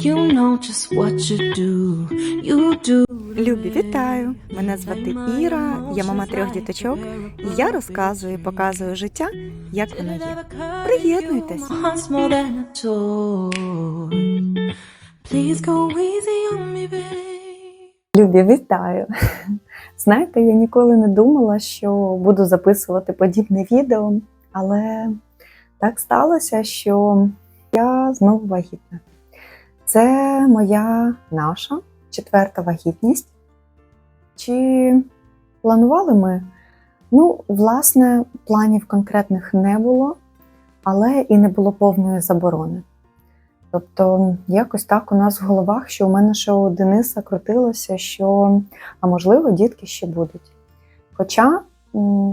You know just what you do. You do. Любі, вітаю! Мене звати Іра, я мама трьох діточок, і я розказую і показую життя, як воно є. Приєднуйтесь. Heart's more than a toy. Please go easy on me, babe. Любі, вітаю! Знаєте, я ніколи не думала, що буду записувати подібне відео, але так сталося, що я знову вагітна. Це моя наша четверта вагітність. Чи планували ми? Ну, власне, планів конкретних не було, але і не було повної заборони. Тобто, якось так у нас в головах, що у мене ще у Дениса крутилося, що, а можливо, дітки ще будуть. Хоча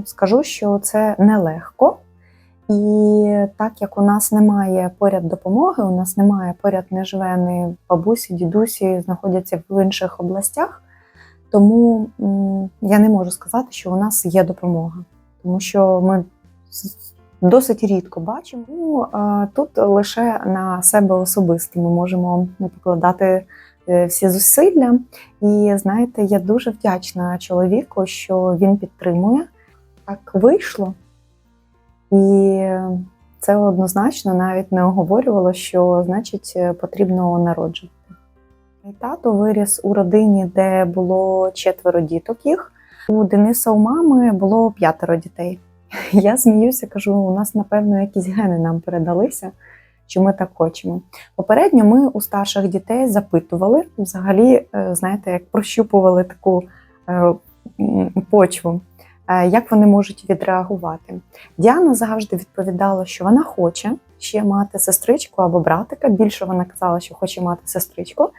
скажу, що це нелегко, і так як у нас немає поряд допомоги, у нас немає поряд не бабусі, дідусі, знаходяться в інших областях, тому я не можу сказати, що у нас є допомога, тому що ми досить рідко бачимо. Ну, Тут лише на себе особисто ми можемо покладати е, всі зусилля. І знаєте, я дуже вдячна чоловіку, що він підтримує. Так вийшло. І це однозначно навіть не оговорювало, що значить потрібно народжувати. Мій тато виріс у родині, де було четверо діток їх. У Дениса у мами було п'ятеро дітей. Я сміюся, кажу, у нас, напевно, якісь гени нам передалися, що ми так хочемо. Попередньо ми у старших дітей запитували, взагалі, е, знаєте, як прощупували таку е, почву, як вони можуть відреагувати. Діана завжди відповідала, що вона хоче ще мати сестричку або братика. Більше вона казала, що хоче мати сестричку.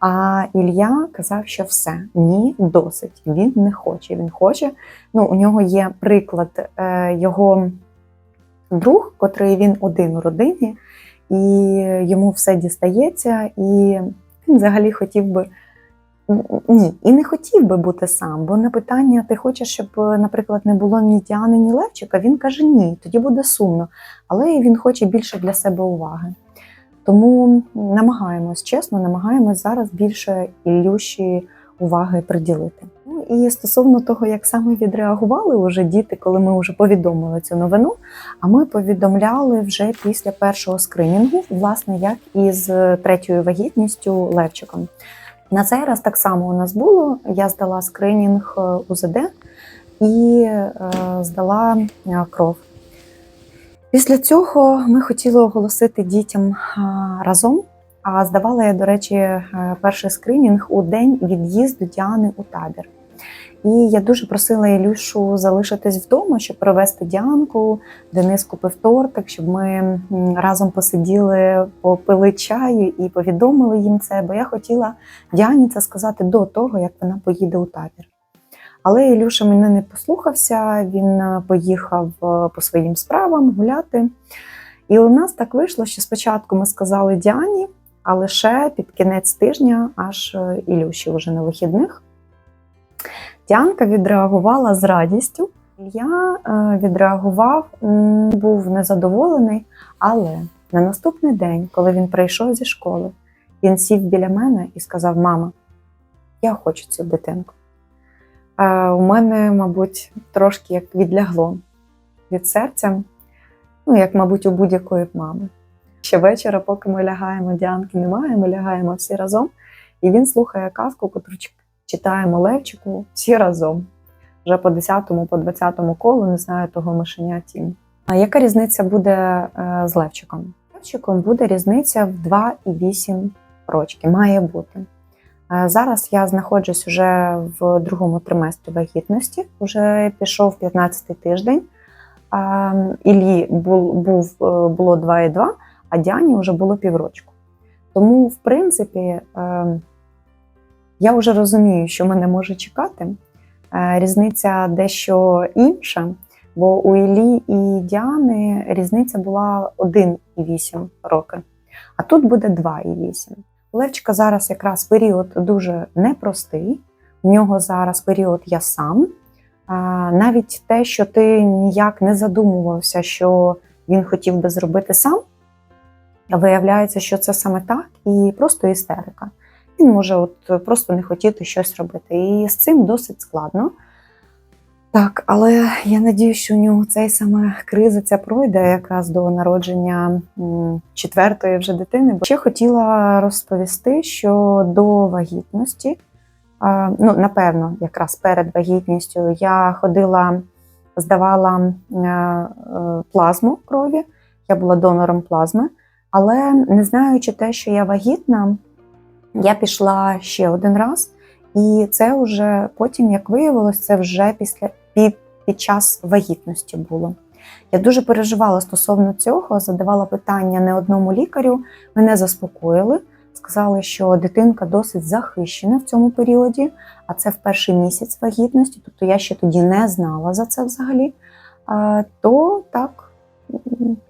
А Ілля казав, що все, ні, досить. Він не хоче. Він хоче. Ну, у нього є приклад е, його друг, котрий він один у родині, і йому все дістається, і він взагалі хотів би. Ні, і не хотів би бути сам, бо на питання ти хочеш, щоб, наприклад, не було ні Діани, ні Левчика, він каже ні, тоді буде сумно. Але він хоче більше для себе уваги. Тому намагаємось, чесно, намагаємось зараз більше Ілюші уваги приділити. Ну і стосовно того, як саме відреагували уже діти, коли ми вже повідомили цю новину. А ми повідомляли вже після першого скринінгу, власне, як і з третьою вагітністю Левчиком. На цей раз так само у нас було. Я здала скринінг е, УЗД і е, здала е, кров. Після цього ми хотіли оголосити дітям разом. А здавала я, до речі, перший скринінг у день від'їзду Діани у табір. І я дуже просила Ілюшу залишитись вдома, щоб привезти Діанку. Денис купив тортик, щоб ми разом посиділи, попили чаю і повідомили їм це. Бо я хотіла Діані це сказати до того, як вона поїде у табір. Але Ілюша мене не послухався, він е, поїхав е, по своїм справам гуляти. І у нас так вийшло, що спочатку ми сказали Діані, а лише під кінець тижня, аж е, Ілюші вже на вихідних. Діанка відреагувала з радістю. Я е, відреагував, був незадоволений, але на наступний день, коли він прийшов зі школи, він сів біля мене і сказав: Мама, я хочу цю дитинку. Е, у мене, мабуть, трошки як відлягло від серця, ну, як, мабуть, у будь-якої мами. Ще вечора, поки ми лягаємо, Діанки немає, ми лягаємо всі разом, і він слухає казку, котру читаємо Левчику всі разом. Вже по 10-му, по 20-му колу, не знаю того мишеня тім. А яка різниця буде е, з Левчиком? Левчиком буде різниця в 2,8 рочки, має бути. Е, Зараз я знаходжусь вже в другому триместрі вагітності, вже пішов 15-й тиждень. Іллі був, е, було 2,2, а Діані вже було піврочку. Тому, в принципі, я вже розумію, що мене може чекати. Е, Різниця дещо інша, бо у Іллі і Діани різниця була 1,8 роки, а тут буде 2,8. Левчика зараз якраз період дуже непростий. В нього зараз період я сам. Навіть те, що ти ніяк не задумувався, що він хотів би зробити сам, виявляється, що це саме так, і просто істерика. Він може от просто не хотіти щось робити. І з цим досить складно. Так, але я надію, що у нього цей саме криза ця пройде якраз до народження четвертої вже дитини. Бо ще хотіла розповісти, що до вагітності, ну напевно, якраз перед вагітністю я ходила, здавала е, е, плазму крові, я була донором плазми, але не знаючи те, що я вагітна, я пішла ще один раз. І це вже потім, як виявилось, це вже після під, під час вагітності було. Я дуже переживала стосовно цього, задавала питання не одному лікарю, мене заспокоїли, сказали, що дитинка досить захищена в цьому періоді, а це в перший місяць вагітності, тобто я ще тоді не знала за це взагалі. То так,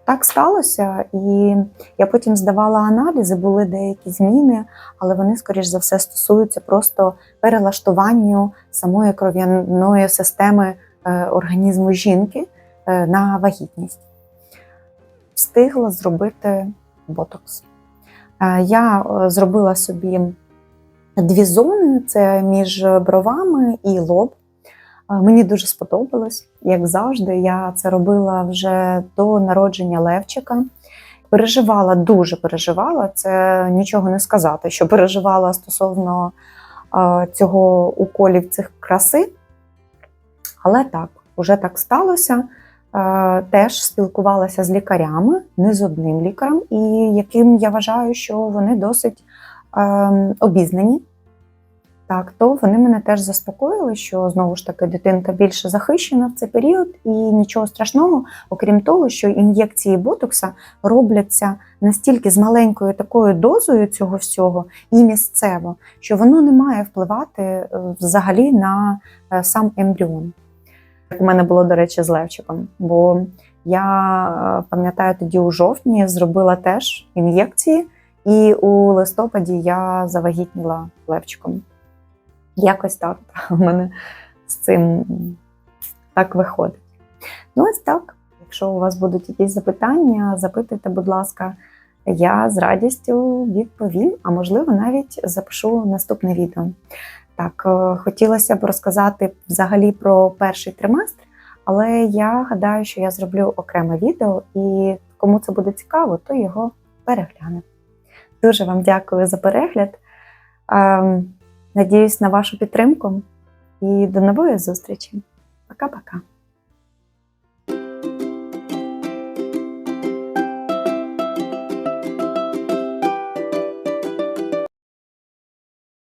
так сталося. І я потім здавала аналізи, були деякі зміни, але вони, скоріш за все, стосуються просто перелаштуванню самої кров'яної системи е, організму жінки е, на вагітність. Встигла зробити ботокс. Е, Я зробила собі дві зони: це між бровами і лоб. Мені дуже сподобалось, як завжди. Я це робила вже до народження Левчика. Переживала, дуже переживала. Це нічого не сказати, що переживала стосовно цього уколів цих краси. Але так, уже так сталося. Теж спілкувалася з лікарями, не з одним лікарем, і яким я вважаю, що вони досить е, обізнані. Так, то вони мене теж заспокоїли, що знову ж таки дитинка більше захищена в цей період, і нічого страшного, окрім того, що ін'єкції ботокса робляться настільки з маленькою такою дозою цього всього і місцево, що воно не має впливати е, взагалі на е, сам ембріон. У мене було, до речі, з Левчиком, бо я е, пам'ятаю, тоді у жовтні зробила теж ін'єкції, і у листопаді я завагітніла Левчиком. Якось так у мене з цим так виходить. Ну, ось так. Якщо у вас будуть якісь запитання, запитуйте, будь ласка, я з радістю відповім, а можливо, навіть запишу наступне відео. Так, е, хотілося б розказати взагалі про перший триместр, але я гадаю, що я зроблю окреме відео, і кому це буде цікаво, то його перегляне. Дуже вам дякую за перегляд. Надіюсь на вашу підтримку і до нової зустрічі. Пока-пока.